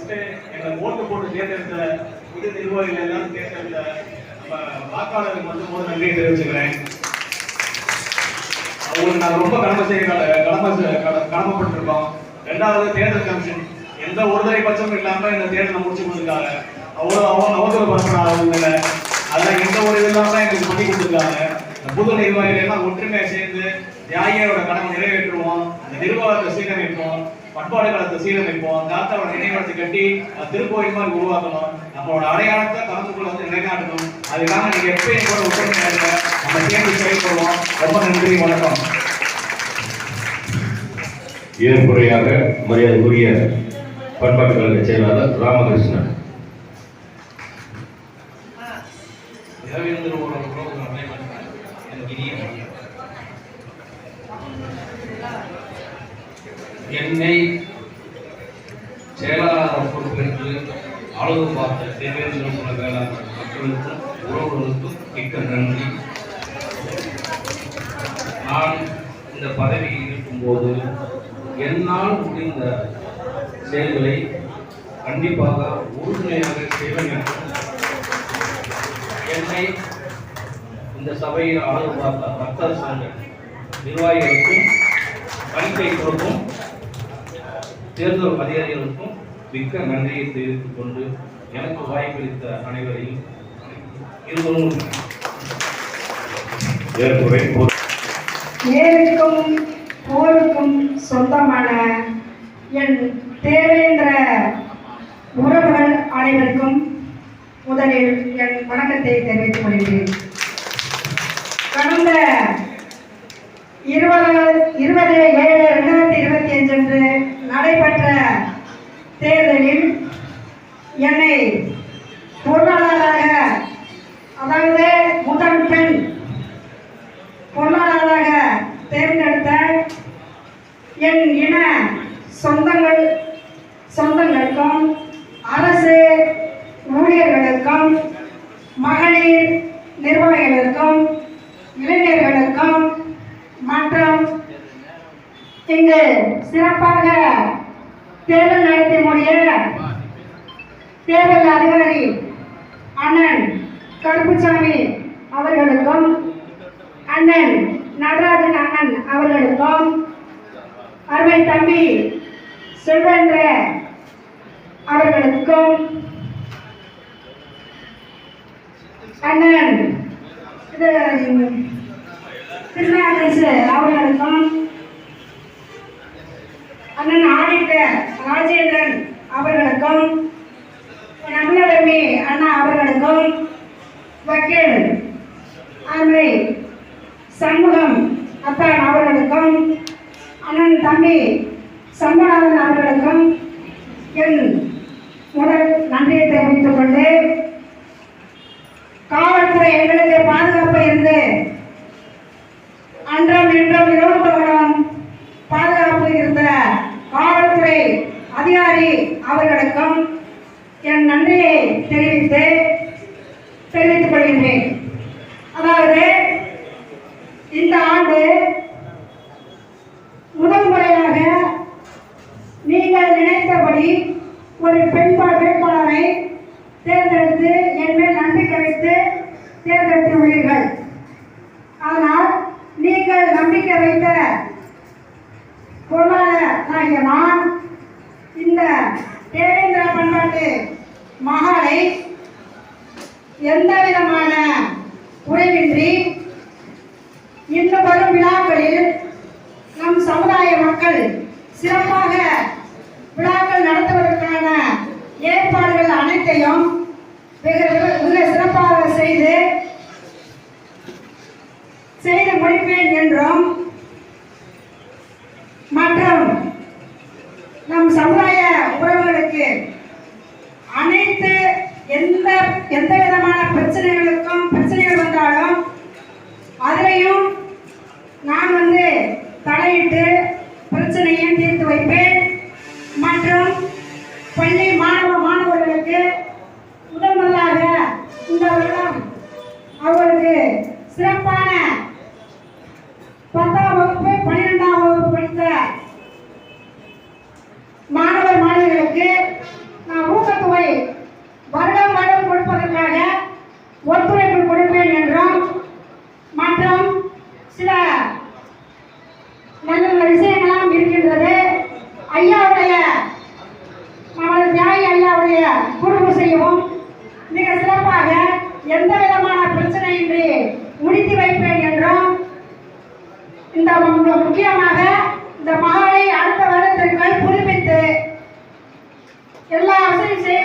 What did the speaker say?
First எங்களை ஓட்டு போட்டு தேர்ந்தெடுத்த புது நிர்வாகிகள் எல்லாம் தேர்ந்தெடுத்த நம்ம வாக்காளருக்கு வந்து போது நன்றியை தெரிவிச்சுக்கிறேன். அவங்களுக்கு நாங்கள் ரொம்ப கடமை செய்ய கடமை கட- கடமைப்பட்டிருக்கோம். ரெண்டாவது தேர்தல் கமிஷன். எந்த ஒருதலை பட்சமும் இல்லாம இந்த தேர்தலை முடிச்சு கொடுத்துருக்காங்க. அவ்வளோ அவங்க அவசர பரப்பன அதெல்லாம் எந்த ஒரு இது இல்லாம எங்களுக்கு பண்ணி கொடுத்துருக்காங்க. இந்த புது நிர்வாகிகள் எல்லாம் ஒற்றுமையா சேர்ந்து தியாகியோட கடமை நிறைவேற்றுவோம். அந்த நிர்வாகத்தை சீரமைப்போம். பண்பாடு சீரமைப்போம். தாத்தாவோட நினைவிடத்தை கட்டி திருக்கோயில் மாதிரி உருவாக்கணும். நம்மளோட அடையாளத்தை கலந்துக்குள்ள வந்து நிலைநாட்டணும். அதுக்காக நீங்க எப்பயும் கூட ஒற்றுமையா இருங்க நம்ம சேர்ந்து செயல்படுவோம் ரொம்ப நன்றி வணக்கம். ஏற்புரையாக மரியாதைக்குரிய பண்பாட்டு கழக செயலாளர் ராமகிருஷ்ணன். தேவேந்திர உறவு உறவுகள் அனைவருக்கும் எனக்கு இனிய வணக்கம். என்னை செயலாளர் பொறுப்பேற்று அளவு பார்த்த தேவேந்திர குல வேளாண் மக்களுக்கும் உறவுகளுக்கும் மிக்க நன்றி. நான் இந்த பதவியில் இருக்கும்போது என்னால் முடிந்த செயல்களை கண்டிப்பாக உறுதுணையாக செய்வேன் என்னை இந்த சபையில் ஆளுநர் பார்த்த பக்தர் சங்க நிர்வாகிகளுக்கும் பணிக்கை கொடுக்கும் தேர்தல் அதிகாரிகளுக்கும் மிக்க நன்றியை தெரிவித்துக் கொண்டு எனக்கு வாய்ப்பளித்த அனைவரையும் இருவரும் ஏழுக்கும் போருக்கும் சொந்தமான என் தேவேந்திர உறவுகள் அனைவருக்கும் முதலில் என் வணக்கத்தை தெரிவித்துக் கொள்கிறேன். கடந்த இருபது இருபது ஏழு ரெண்டாயிரத்தி இருபத்தி அஞ்சு அன்று நடைபெற்ற தேர்தலில் என்னை பொருளாளராக அதாவது முதல் பெண் பொருளாளராக தேர்ந்தெடுத்த என் இன சொந்தங்கள் சொந்தங்களுக்கும் அரசு ஊழியர்களுக்கும் மகளிர் நிர்வாகிகளுக்கும் இளைஞர் மற்றும் இங்கு சிறப்பாக தேர்தல் நடத்தி முடிய தேர்தல் அதிகாரி அண்ணன் கருப்புசாமி அவர்களுக்கும் அண்ணன் நடராஜன் அண்ணன் அவர்களுக்கும் அருமை தம்பி செல்வேந்திர அவர்களுக்கும் அண்ணன் இது திருநாகேசு அவர்களுக்கும் அண்ணன் ஆடிட்டர் ராஜேந்திரன் அவர்களுக்கும் நம்மளடமி அண்ணா அவர்களுக்கும் வக்கீல் அன்னை சண்முகம் அத்தான் அவர்களுக்கும் அண்ணன் தம்பி சண்முகநாதன் அவர்களுக்கும் என் முதல் நன்றியை தெரிவித்துக் கொண்டு காவல்துறை எங்களுக்கு பாதுகாப்பு இருந்து அன்றம் இன்றும் இரவுபகலும் பாதுகாப்பு இருந்த காவல்துறை அதிகாரி அவர்களுக்கும் என் நன்றியை தெரிவித்து தெரிவித்துக் கொள்கின்றேன். அதாவது இந்த ஆண்டு முதல் முறையாக நீங்கள் நினைத்தபடி ஒரு பெண் வேட்பாளரை தேர்ந்தெடுத்து என் மேல் நம்பிக்கை வைத்து தேர்ந்தெடுத்துள்ளீர்கள் ஆனால் நீங்கள் நம்பிக்கை வைத்த பொருளாளர் ஆகிய நான் இந்த தேவேந்திர பண்பாட்டு மகாலை எந்த விதமான குறைவின்றி இன்று வரும் விழாக்களில் நம் சமுதாய மக்கள் சிறப்பாக விழாக்கள் நடத்துவதற்கான ஏற்பாடுகள் அனைத்தையும் வெகு மிக சிறப்பாக செய்து செய்து முடிப்பேன் என்றும் மற்றும் நம் சமுதாய உறவுகளுக்கு எந்த விதமான பிரச்சனைகளுக்கும் பிரச்சனைகள் வந்தாலும் அதிலையும் நான் வந்து தலையிட்டு பிரச்சனையும் தீர்த்து வைப்பேன். மற்றும் பள்ளி மாணவ மாணவர்களுக்கு முதல் முதலாக இந்த வருடம் அவர்களுக்கு சிறப்பான இருக்கின்றது. ஐயாவுடைய நமது தியாகி ஐயாவுடைய குடும்ப செய்யவும் மிக சிறப்பாக எந்த விதமான பிரச்சனையின்றி முடித்து வைப்பேன் என்றும் இந்த முக்கியமாக இந்த மகளை அடுத்த வருடத்திற்குள் புதுப்பித்து எல்லா வசதியும் செய்ய